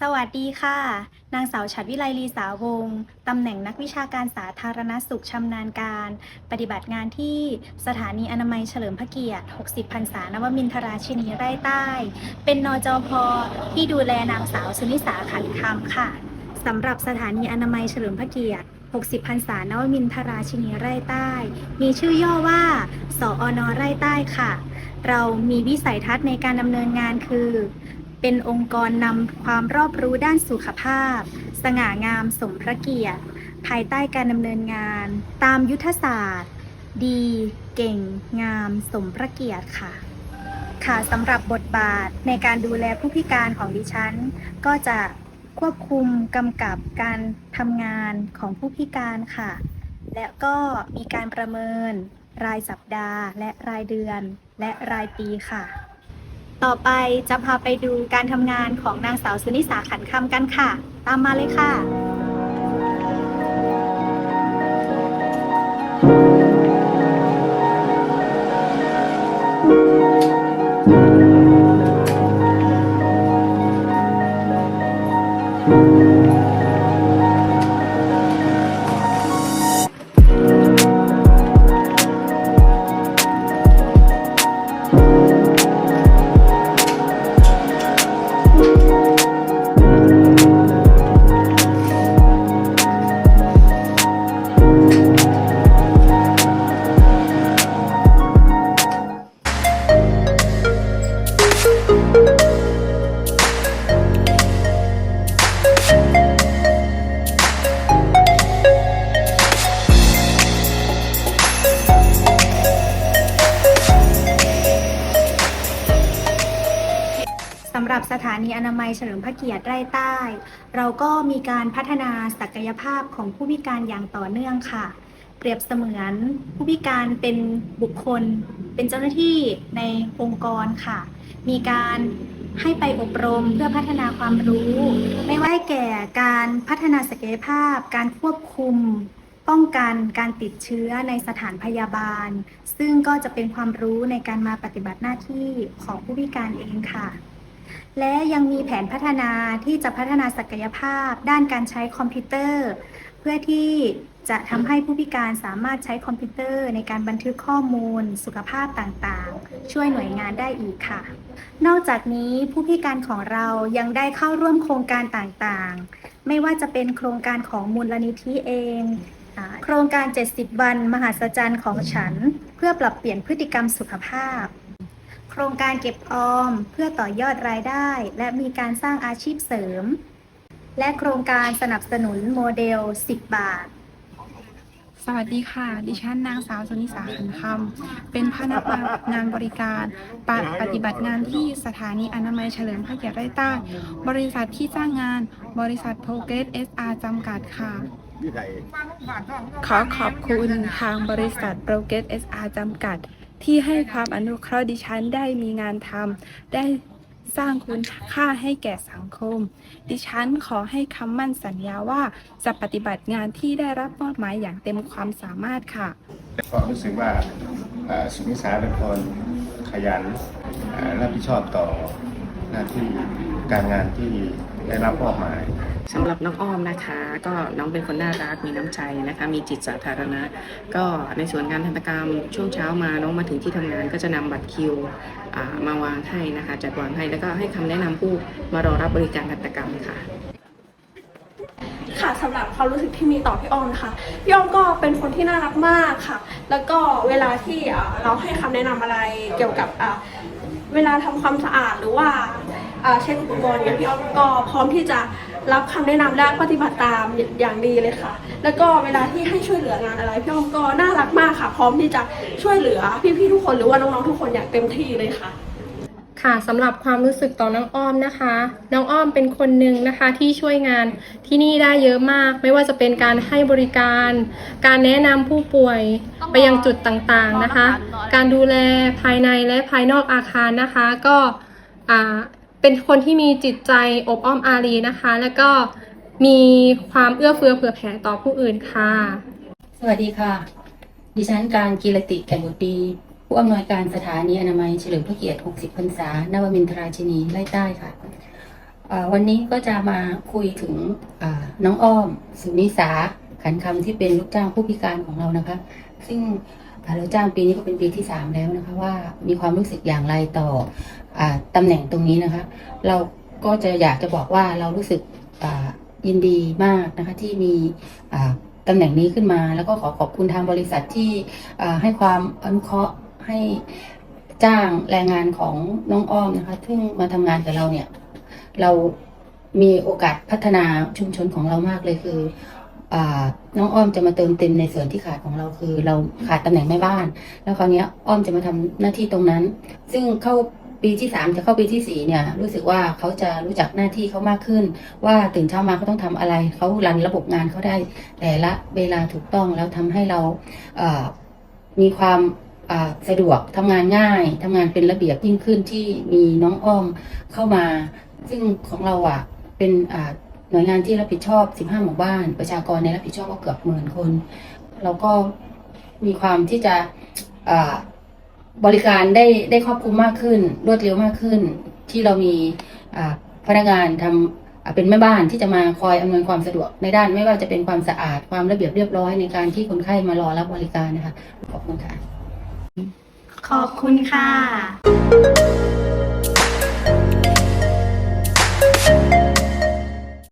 สวัสดีค่ะ นางสาวฉัดวิไลลีสาวงศ์ตำแหน่งนักวิชาการสาธารณสุขชำนาญการ ปฏิบัติงานที่สถานีอนามัยเฉลิมพระเกียรติ 60 พรรษานวมินทราชินีไร่ใต้ เป็นนจพที่ดูแลนางสาวสุนิสาขันคำค่ะสำหรับสถานีอนามัยเฉลิมพระเกียรติ 60 พรรษานวมินทราชินีไร่ใต้ มีชื่อย่อว่า สอนไร่ใต้ค่ะ เรามีวิสัยทัศน์ในการดำเนินงานคือ เป็นองค์กรนำความรอบรู้ด้านสุขภาพ สง่างามสมพระเกียรติ ภายใต้การดำเนินงาน ตามยุทธศาสตร์ ดี เก่ง งาม สมพระเกียรติค่ะ ค่ะสำหรับบทบาทในการดูแลผู้พิการของดิฉัน ก็จะควบคุมกำกับการทำงานของผู้พิการค่ะ และก็มีการประเมิน รายสัปดาห์ และรายเดือน และรายปีค่ะ ต่อไปจะพาไปดูการทำงานของนางสาวสุนิสาขันคำกันค่ะ ตามมาเลยค่ะ สำหรับสถานีอนามัยเฉลิมพระเกียรติไร่ใต้ เราก็มีการพัฒนาศักยภาพของผู้พิการอย่างต่อเนื่องค่ะ เปรียบเสมือนผู้พิการเป็นบุคคล เป็นเจ้าหน้าที่ในองค์กรค่ะ มีการให้ไปอบรมเพื่อพัฒนาความรู้ ไม่ว่าแก่การพัฒนาศักยภาพ การควบคุม ป้องกันการติดเชื้อในสถานพยาบาล ซึ่งก็จะเป็นความรู้ในการมาปฏิบัติหน้าที่ของผู้พิการเองค่ะ และยังมีแผนพัฒนาที่จะพัฒนาศักยภาพ ด้านการใช้คอมพิวเตอร์ เพื่อที่จะทำให้ผู้พิการสามารถใช้คอมพิวเตอร์ในการบันทึกข้อมูล สุขภาพต่างๆ ช่วยหน่วยงานได้อีกค่ะ นอกจากนี้ผู้พิการของเรายังได้เข้าร่วมโครงการต่างๆ ไม่ว่าจะเป็นโครงการของมูลนิธิเองอโครงการ 70 วัน มหาศจรรย์ของฉัน เพื่อปรับเปลี่ยนพฤติกรรมสุขภาพ ครงการเก็บออมเพื่อต่อยอดรายได้ และมีการสร้างอาชีพเสริม และโครงการสนับสนุนโมเดล 10 บาท สวัสดีค่ะ ดิฉันนางสาวสุนิสาขันคำเป็นพนักงานบริการปะปฏิบัติงานที่สถานีอนามัยเฉลิมพระเกียรติไร่ใต้ บริษัทที่จ้างงาน บริษัทโ r เก s เอสอาร์จำกัดค่ะขอขอบคุณทางบริษัทโ r เก s เอสอาร์จำกัด ที่ให้ความอนุเคราะห์ดิฉันได้มีงานทำได้สร้างคุณค่าให้แก่สังคม ดิฉันขอให้คำมั่นสัญญาว่าจะปฏิบัติงานที่ได้รับมอบหมายอย่างเต็มความสามารถค่ะก็รู้สึกว่าสุนิสาเป็นคนขยันรับผิดชอบต่อหน้าที่การงานที่ ได้รับมอบหมายสำหรับน้องอ้อมนะคะ ก็น้องเป็นคนน่ารักมีน้ำใจนะคะ มีจิตสาธารณะ ก็ในส่วนงานทันตกรรมช่วงเช้ามาน้องมาถึงที่ทำงานก็จะนำบัตรคิวอ่ามาวางให้นะคะ จัดวางให้แล้วก็ให้คำแนะนำผู้มารอรับบริการทันตกรรมค่ะ ค่ะสำหรับความรู้สึกที่มีต่อพี่อ้อมนะคะพี่อ้อมก็เป็นคนที่น่ารักมากค่ะ แล้วก็เวลาที่อ่าเราให้คำแนะนำอะไรเกี่ยวกับอ่าเวลาทำความสะอาดหรือว่าอ่า เช็คอุปกรณ์เนี่ยพี่อ้อมก็พร้อมที่จะรับคำแนะนำและปฏิบัติตามอย่างดีเลยค่ะ แล้วก็เวลาที่ให้ช่วยเหลืองานอะไรพี่อ้อมก็น่ารักมากค่ะ พร้อมที่จะช่วยเหลือพี่ๆทุกคนหรือว่าน้องๆทุกคนอย่างเต็มที่เลยค่ะค่ะสำหรับความรู้สึกต่อน้องอ้อมนะคะ น้องอ้อมเป็นคนหนึ่งนะคะที่ช่วยงานที่นี่ได้เยอะมาก ไม่ว่าจะเป็นการให้บริการ การแนะนำผู้ป่วยไปยังจุดต่างๆนะคะ การดูแลภายในและภายนอกอาคารนะคะ ก็อ่า เป็นคนที่มีจิตใจอบอ้อมอารีนะคะ แล้วก็มีความเอื้อเฟื้อเผื่อแผ่ต่อผู้อื่นค่ะ สวัสดีค่ะ ดิฉันการกีรติแก่นบุตรีผู้อำนวยการสถานีอนามัยเฉลิมพระเกียรติ 60 พรรษานวมินทราชินีไล่ใต้ค่ะวันนี้ก็จะมาคุยถึงน้องอ้อม สุนิสาขันคำที่เป็นลูกจ้างผู้พิการของเรานะคะ ซึ่ง อ่าเราจ้างปีนี้ก็เป็นปีที่สามแล้วนะคะว่ามีความรู้สึกอย่างไรต่ออาตำแหน่งตรงนี้นะคะ เราก็จะอยากจะบอกว่าเรารู้สึกยินดีมากนะคะที่มีอ่าตำแหน่งนี้ขึ้นมา แล้วก็ขอขอบคุณทางบริษัทที่ให้ความอนุเคราะห์ให้จ้างแรงงานของน้องอ้อมนะคะซึ่งมาทำงานกับเราเนี่ยเรามีโอกาสพัฒนาชุมชนของเรามากเลยคือ น้องอ้อมจะมาเติมเต็มในส่วนที่ขาดของเราคือ เราขาดตำแหน่งแม่บ้าน แล้วคราวนี้อ้อมจะมาทำหน้าที่ตรงนั้น ซึ่งเข้าปีที่สามจะเข้าปีที่สี่เนี่ย รู้สึกว่าเขาจะรู้จักหน้าที่เขามากขึ้น ว่าตื่นเช้ามาเขาต้องทำอะไรเขารันระบบงานเขาได้ แต่ละเวลาถูกต้องแล้วทำให้เรามีความสะดวกทำงานง่ายทำงานเป็นระเบียบยิ่งขึ้นที่มีน้องอ้อมเข้ามา ซึ่งของเราอะเป็นอ น่วยงานที่รับผิดชอบ 15 หมู่บ้าน ประชากรในรับผิดชอบก็เกือบหมื่นคน เราก็มีความที่จะบริการได้ได้ครอบคลุมมากขึ้น รวดเร็วมากขึ้น ที่เรามีพนักงานทำอ่าเป็นแม่บ้านที่จะมาคอยอำนวยความสะดวกในด้านไม่ว่าจะเป็นความสะอาดความระเบียบเรียบร้อยในการที่คนไข้มารอรับบริการนะคะขอบคุณค่ะ ขอบคุณค่ะ